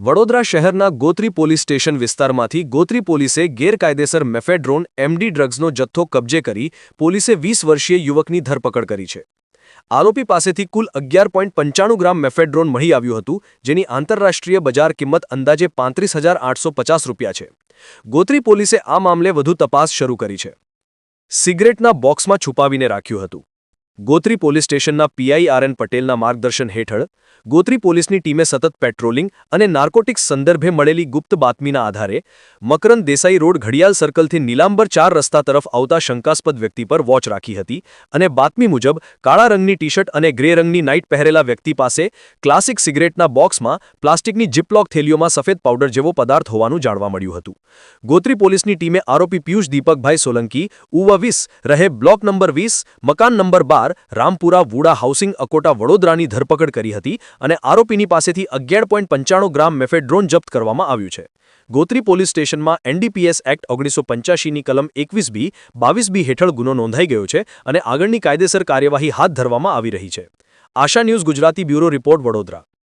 વડોદરા શહેરના Gotri police station વિસ્તારમાંથી ગોત્રી પોલીસે ગેરકાયદેસર મેફેડ્રોન એમડી ડ્રગ્સનો જથ્થો કબજે કરી પોલીસે વીસ વર્ષીય યુવકની ધરપકડ કરી છે. આરોપી પાસેથી કુલ અગિયાર પોઈન્ટ પંચાણું ગ્રામ મેફેડ્રોન મળી આવ્યું હતું, જેની આંતરરાષ્ટ્રીય બજાર કિંમત અંદાજે પાંત્રીસ હજાર આઠસો પચાસ રૂપિયા છે. ગોત્રી પોલીસે આ મામલે વધુ તપાસ શરૂ કરી છે. સિગરેટના બોક્સમાં છુપાવીને રાખ્યું હતું. ગોત્રી પોલીસ સ્ટેશનના પીઆઈ આર પટેલના માર્ગદર્શન હેઠળ, ગોત્રી પોલીસની ટીમે સતત પેટ્રોલિંગ અને નાર્કોટિક્સ સંદર્ભે મળેલી ગુપ્ત બાતમીના આધારે મકરંદ દેસાઈ રોડ ઘડિયાળ સર્કલથી નીલાંબર ચાર રસ્તા તરફ આવતા શંકાસ્પદ વ્યક્તિ પર વોચ રાખી હતી અને બાતમી મુજબ, કાળા રંગની ટી શર્ટ અને ગ્રે રંગની નાઇટ પહેરેલા વ્યક્તિ પાસે ક્લાસિક સિગરેટના બોક્સમાં પ્લાસ્ટિકની જીપલોક થેલીઓમાં સફેદ પાવડર જેવો પદાર્થ હોવાનું જાણવા મળ્યું હતું. ગોત્રી પોલીસની ટીમે આરોપી પિયુષ દીપકભાઈ સોલંકી, ઉવા વીસ, રહે બ્લોક નંબર વીસ, મકાન નંબર બાર રામપુરા વુડા હાઉસિંગ અકોટા વડોદરાની ધરપકડ કરી હતી અને આરોપીની પાસેથી અગિયાર ગ્રામ મેફેડ્રોન જપ્ત કરવામાં આવ્યું છે. ગોત્રી પોલીસ સ્ટેશનમાં એનડીપીએસ એક્ટ ઓગણીસો પંચ્યાસીની કલમ એકવીસ બી, બાવીસ બી હેઠળ ગુનો નોંધાઈ ગયો છે અને આગળની કાયદેસર કાર્યવાહી હાથ ધરવામાં આવી રહી છે. Asha news Gujarati bureau report Vadodara.